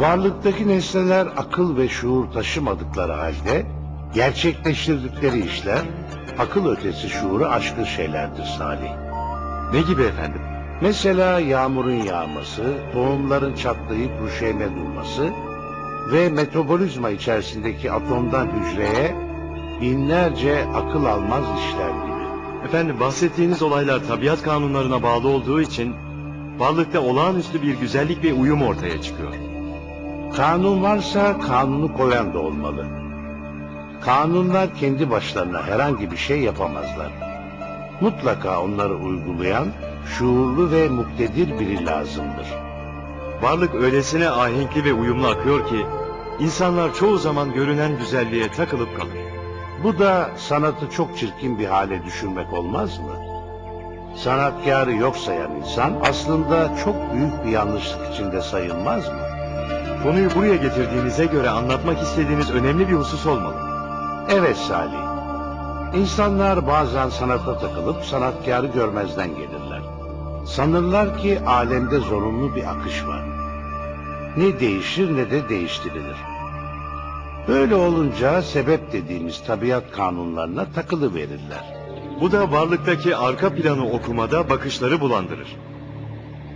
Varlıktaki nesneler akıl ve şuur taşımadıkları halde gerçekleştirdikleri işler akıl ötesi şuuru aşkın şeylerdir Salih. Ne gibi efendim? Mesela yağmurun yağması, tohumların çatlayıp ruşeyme durması ve metabolizma içerisindeki atomdan hücreye binlerce akıl almaz işler gibi. Efendim bahsettiğiniz olaylar tabiat kanunlarına bağlı olduğu için varlıkta olağanüstü bir güzellik ve uyum ortaya çıkıyor. Kanun varsa kanunu koyan da olmalı. Kanunlar kendi başlarına herhangi bir şey yapamazlar. Mutlaka onları uygulayan şuurlu ve muktedir biri lazımdır. Varlık öylesine ahenkli ve uyumlu akıyor ki insanlar çoğu zaman görünen güzelliğe takılıp kalır. Bu da sanatı çok çirkin bir hale düşürmek olmaz mı? Sanatkarı yok sayan insan aslında çok büyük bir yanlışlık içinde sayılmaz mı? Konuyu buraya getirdiğinize göre anlatmak istediğiniz önemli bir husus olmalı. Evet Salih. İnsanlar bazen sanata takılıp sanatkarı görmezden gelirler. Sanırlar ki alemde zorunlu bir akış var. Ne değişir ne de değiştirilir. Böyle olunca sebep dediğimiz tabiat kanunlarına takılı verirler. Bu da varlıktaki arka planı okumada bakışları bulandırır.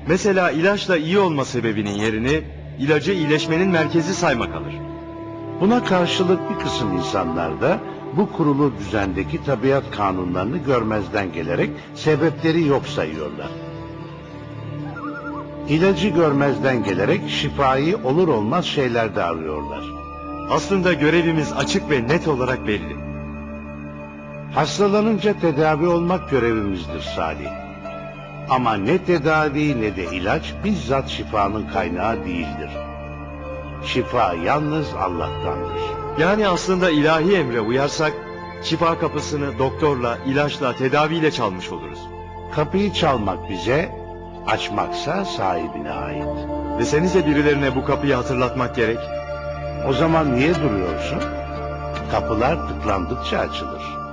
Mesela ilaçla iyi olma sebebinin yerini ilacı iyileşmenin merkezi saymak alır. Buna karşılık bir kısım insanlar da bu kurulu düzendeki tabiat kanunlarını görmezden gelerek sebepleri yok sayıyorlar. İlacı görmezden gelerek şifayı olur olmaz şeylerde arıyorlar. Aslında görevimiz açık ve net olarak belli. Hastalanınca tedavi olmak görevimizdir Salih. Ama ne tedavi ne de ilaç bizzat şifanın kaynağı değildir. Şifa yalnız Allah'tandır. Yani aslında ilahi emre uyarsak şifa kapısını doktorla, ilaçla, tedaviyle çalmış oluruz. Kapıyı çalmak bize, açmaksa sahibine ait. Desenize birilerine bu kapıyı hatırlatmak gerek. O zaman niye duruyorsun? Kapılar tıklandıkça açılır.